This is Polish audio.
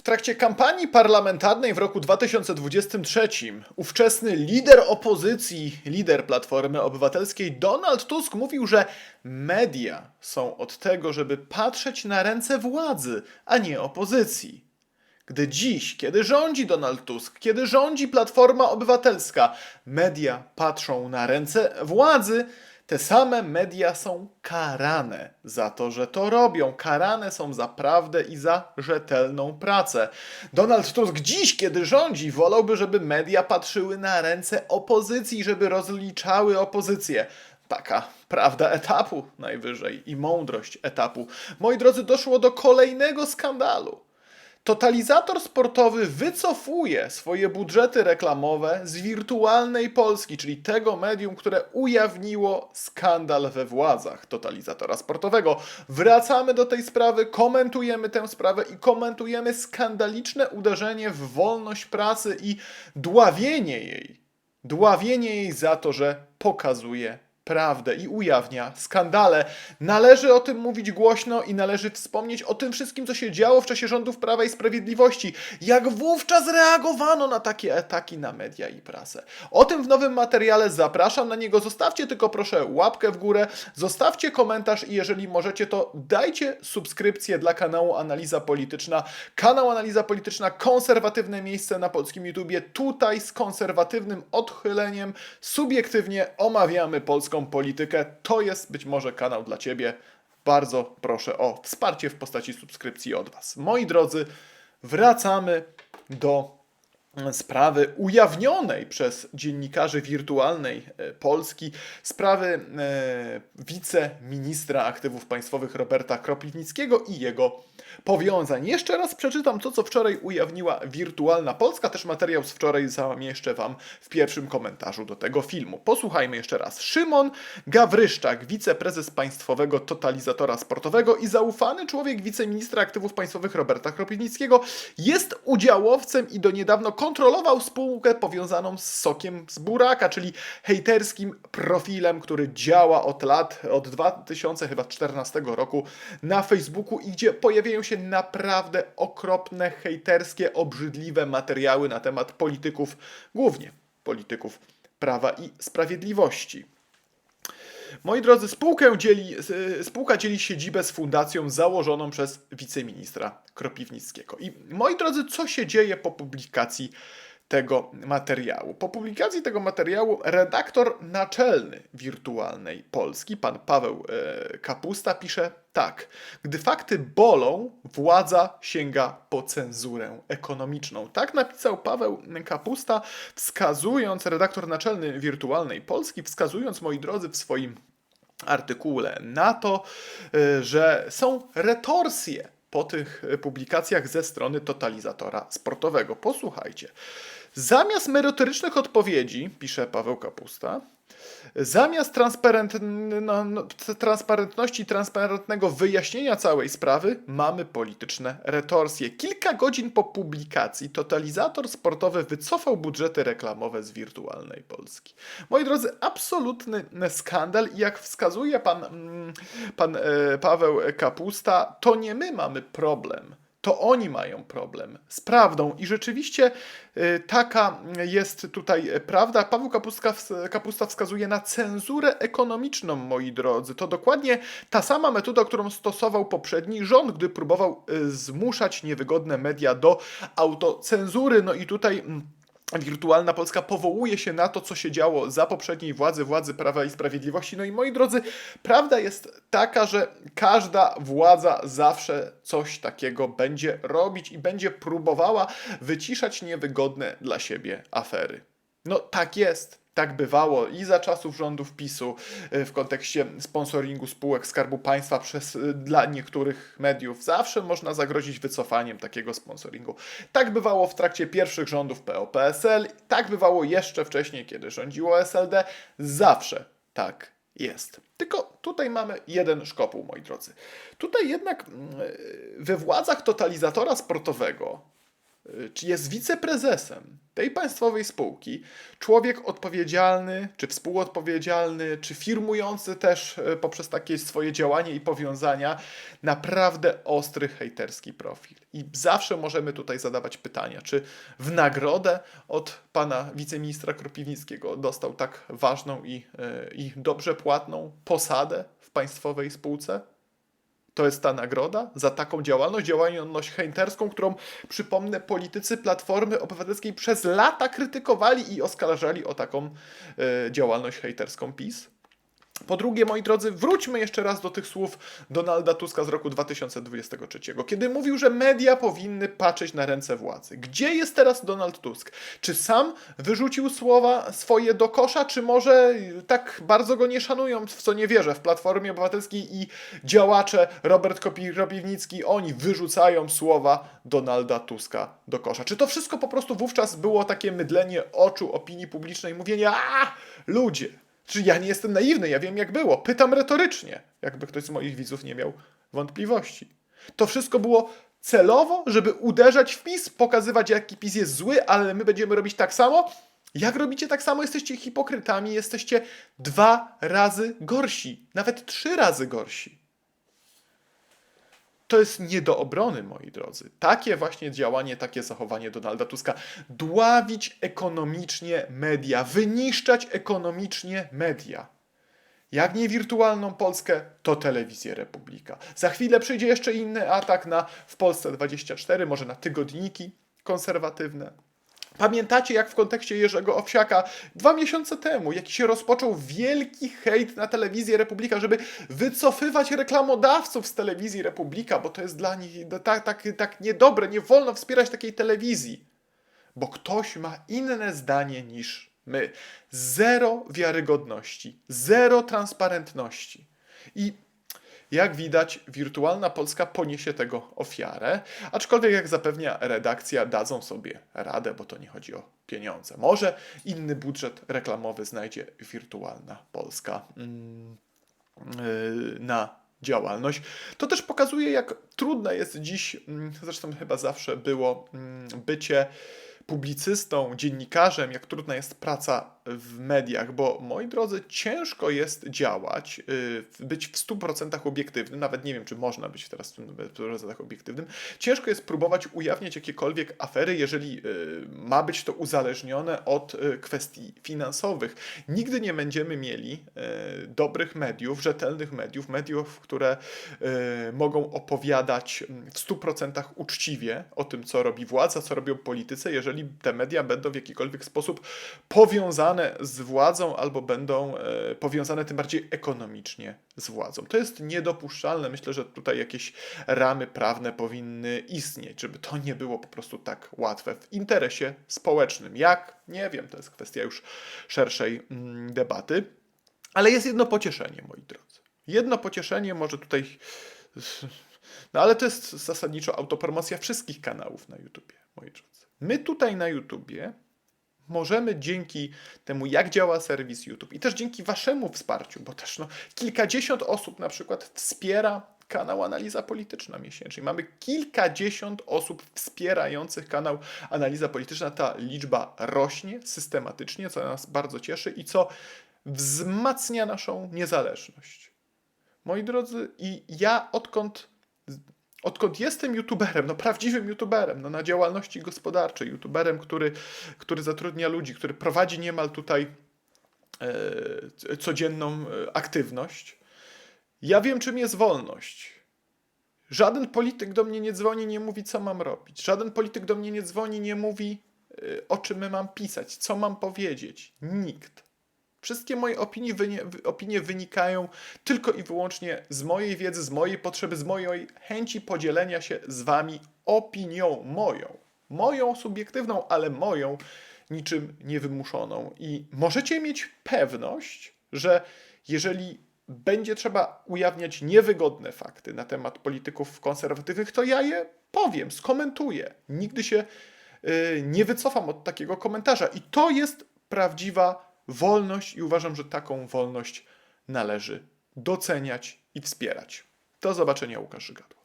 W trakcie kampanii parlamentarnej w roku 2023 ówczesny lider opozycji, lider Platformy Obywatelskiej Donald Tusk mówił, że media są od tego, żeby patrzeć na ręce władzy, a nie opozycji. Gdy dziś, kiedy rządzi Donald Tusk, kiedy rządzi Platforma Obywatelska, media patrzą na ręce władzy, te same media są karane za to, że to robią. Karane są za prawdę i za rzetelną pracę. Donald Tusk dziś, kiedy rządzi, wolałby, żeby media patrzyły na ręce opozycji, żeby rozliczały opozycję. Taka prawda etapu najwyżej i mądrość etapu. Moi drodzy, doszło do kolejnego skandalu. Totalizator sportowy wycofuje swoje budżety reklamowe z wirtualnej Polski, czyli tego medium, które ujawniło skandal we władzach totalizatora sportowego. Wracamy do tej sprawy, komentujemy tę sprawę i komentujemy skandaliczne uderzenie w wolność prasy i dławienie jej. Dławienie jej za to, że pokazuje prawdę i ujawnia skandale. Należy o tym mówić głośno i należy wspomnieć o tym wszystkim, co się działo w czasie rządów Prawa i Sprawiedliwości. Jak wówczas reagowano na takie ataki na media i prasę. O tym w nowym materiale zapraszam na niego. Zostawcie tylko proszę łapkę w górę, zostawcie komentarz i jeżeli możecie, to dajcie subskrypcję dla kanału Analiza Polityczna. Kanał Analiza Polityczna, konserwatywne miejsce na polskim YouTubie. Tutaj z konserwatywnym odchyleniem subiektywnie omawiamy polską politykę. To jest być może kanał dla Ciebie. Bardzo proszę o wsparcie w postaci subskrypcji od Was. Moi drodzy, wracamy do sprawy ujawnionej przez dziennikarzy wirtualnej e, Polski, sprawy e, wiceministra aktywów państwowych Roberta Kropiwnickiego i jego powiązań. Jeszcze raz przeczytam to, co wczoraj ujawniła Wirtualna Polska. Też materiał z wczoraj zamieszczę Wam w pierwszym komentarzu do tego filmu. Posłuchajmy jeszcze raz. Szymon Gawryszczak, wiceprezes państwowego totalizatora sportowego i zaufany człowiek wiceministra aktywów państwowych Roberta Kropiwnickiego jest udziałowcem i do niedawno kontrolował spółkę powiązaną z Sokiem z Buraka, czyli hejterskim profilem, który działa od lat, od 2014 roku na Facebooku i gdzie pojawiają się naprawdę okropne, hejterskie, obrzydliwe materiały na temat polityków, głównie polityków Prawa i Sprawiedliwości. Moi drodzy, spółkę dzieli, spółka dzieli siedzibę z fundacją założoną przez wiceministra Kropiwnickiego. I moi drodzy, co się dzieje po publikacji tego materiału? Po publikacji tego materiału redaktor naczelny Wirtualnej Polski, pan Paweł e, Kapusta, pisze tak. Gdy fakty bolą, władza sięga po cenzurę ekonomiczną. Tak napisał Paweł Kapusta, wskazując, redaktor naczelny Wirtualnej Polski, wskazując, moi drodzy, w swoim artykule na to, y, że są retorsje po tych publikacjach ze strony totalizatora sportowego. Posłuchajcie. Zamiast merytorycznych odpowiedzi, pisze Paweł Kapusta, Zamiast no, no, transparentności, transparentnego wyjaśnienia całej sprawy, mamy polityczne retorsje. Kilka godzin po publikacji totalizator sportowy wycofał budżety reklamowe z wirtualnej Polski. Moi drodzy, absolutny skandal i jak wskazuje pan, mm, pan e, Paweł Kapusta, to nie my mamy problem to oni mają problem z prawdą. I rzeczywiście y, taka jest tutaj prawda. Paweł Kapusta, Kapusta wskazuje na cenzurę ekonomiczną, moi drodzy. To dokładnie ta sama metoda, którą stosował poprzedni rząd, gdy próbował y, zmuszać niewygodne media do autocenzury. No i tutaj mm, Wirtualna Polska powołuje się na to, co się działo za poprzedniej władzy, władzy Prawa i Sprawiedliwości. No i moi drodzy, prawda jest taka, że każda władza zawsze coś takiego będzie robić i będzie próbowała wyciszać niewygodne dla siebie afery. No tak jest. Tak bywało i za czasów rządów PiSu y, w kontekście sponsoringu spółek Skarbu Państwa przez, y, dla niektórych mediów. Zawsze można zagrozić wycofaniem takiego sponsoringu. Tak bywało w trakcie pierwszych rządów PO-PSL, tak bywało jeszcze wcześniej, kiedy rządziło SLD. Zawsze tak jest. Tylko tutaj mamy jeden szkopuł, moi drodzy. Tutaj jednak mm, we władzach totalizatora sportowego czy jest wiceprezesem tej państwowej spółki człowiek odpowiedzialny, czy współodpowiedzialny, czy firmujący też y, poprzez takie swoje działanie i powiązania naprawdę ostry hejterski profil. I zawsze możemy tutaj zadawać pytania, czy w nagrodę od pana wiceministra Kropiwnickiego dostał tak ważną i, y, i dobrze płatną posadę w państwowej spółce? To jest ta nagroda za taką działalność, działalność hejterską, którą, przypomnę, politycy Platformy Obywatelskiej przez lata krytykowali i oskarżali o taką e, działalność hejterską PiS. Po drugie, moi drodzy, wróćmy jeszcze raz do tych słów Donalda Tuska z roku 2023, kiedy mówił, że media powinny patrzeć na ręce władzy. Gdzie jest teraz Donald Tusk? Czy sam wyrzucił słowa swoje do kosza, czy może tak bardzo go nie szanują, w co nie wierzę, w Platformie Obywatelskiej i działacze Robert Kropiwnicki, oni wyrzucają słowa Donalda Tuska do kosza. Czy to wszystko po prostu wówczas było takie mydlenie oczu opinii publicznej, mówienie, a ludzie, czy ja nie jestem naiwny, ja wiem jak było. Pytam retorycznie, jakby ktoś z moich widzów nie miał wątpliwości. To wszystko było celowo, żeby uderzać w PiS, pokazywać jaki PiS jest zły, ale my będziemy robić tak samo? Jak robicie tak samo, jesteście hipokrytami, jesteście dwa razy gorsi, nawet trzy razy gorsi. To jest nie do obrony, moi drodzy. Takie właśnie działanie, takie zachowanie Donalda Tuska. Dławić ekonomicznie media, wyniszczać ekonomicznie media. Jak nie wirtualną Polskę, to telewizję Republika. Za chwilę przyjdzie jeszcze inny atak na w Polsce 24, może na tygodniki konserwatywne. Pamiętacie, jak w kontekście Jerzego Owsiaka dwa miesiące temu, jaki się rozpoczął wielki hejt na telewizję Republika, żeby wycofywać reklamodawców z telewizji Republika, bo to jest dla nich tak, tak, tak niedobre, nie wolno wspierać takiej telewizji, bo ktoś ma inne zdanie niż my. Zero wiarygodności, zero transparentności. I jak widać, wirtualna Polska poniesie tego ofiarę, aczkolwiek jak zapewnia redakcja, dadzą sobie radę, bo to nie chodzi o pieniądze. Może inny budżet reklamowy znajdzie wirtualna Polska mm, yy, na działalność. To też pokazuje, jak trudne jest dziś, mm, zresztą chyba zawsze było, mm, bycie publicystą, dziennikarzem, jak trudna jest praca w mediach, bo moi drodzy, ciężko jest działać, yy, być w 100% obiektywnym, nawet nie wiem, czy można być teraz w 100% obiektywnym. Ciężko jest próbować ujawniać jakiekolwiek afery, jeżeli yy, ma być to uzależnione od yy, kwestii finansowych. Nigdy nie będziemy mieli dobrych mediów, rzetelnych mediów, mediów, które mogą opowiadać w 100% uczciwie o tym, co robi władza, co robią politycy, jeżeli te media będą w jakikolwiek sposób powiązane z władzą albo będą e, powiązane tym bardziej ekonomicznie z władzą. To jest niedopuszczalne. Myślę, że tutaj jakieś ramy prawne powinny istnieć, żeby to nie było po prostu tak łatwe w interesie społecznym. Jak? Nie wiem, to jest kwestia już szerszej mm, debaty. Ale jest jedno pocieszenie, moi drodzy. Jedno pocieszenie może tutaj. No ale to jest zasadniczo autopromocja wszystkich kanałów na YouTubie, moi drodzy. My tutaj na YouTubie możemy dzięki temu, jak działa serwis YouTube i też dzięki waszemu wsparciu, bo też no, kilkadziesiąt osób na przykład wspiera kanał Analiza Polityczna miesięcznie. Mamy kilkadziesiąt osób wspierających kanał Analiza Polityczna. Ta liczba rośnie systematycznie, co nas bardzo cieszy i co wzmacnia naszą niezależność. Moi drodzy, i ja odkąd odkąd jestem youtuberem, no prawdziwym youtuberem, no na działalności gospodarczej, youtuberem, który, który zatrudnia ludzi, który prowadzi niemal tutaj e, codzienną e, aktywność, ja wiem, czym jest wolność. Żaden polityk do mnie nie dzwoni, nie mówi, co mam robić. Żaden polityk do mnie nie dzwoni, nie mówi, e, o czym mam pisać, co mam powiedzieć. Nikt. Wszystkie moje opinie, opinie wynikają tylko i wyłącznie z mojej wiedzy, z mojej potrzeby, z mojej chęci podzielenia się z Wami opinią moją. Moją subiektywną, ale moją, niczym niewymuszoną. I możecie mieć pewność, że jeżeli będzie trzeba ujawniać niewygodne fakty na temat polityków konserwatywnych, to ja je powiem, skomentuję. Nigdy się yy, nie wycofam od takiego komentarza. I to jest prawdziwa wolność i uważam, że taką wolność należy doceniać i wspierać. Do zobaczenia, Łukasz Żygadło.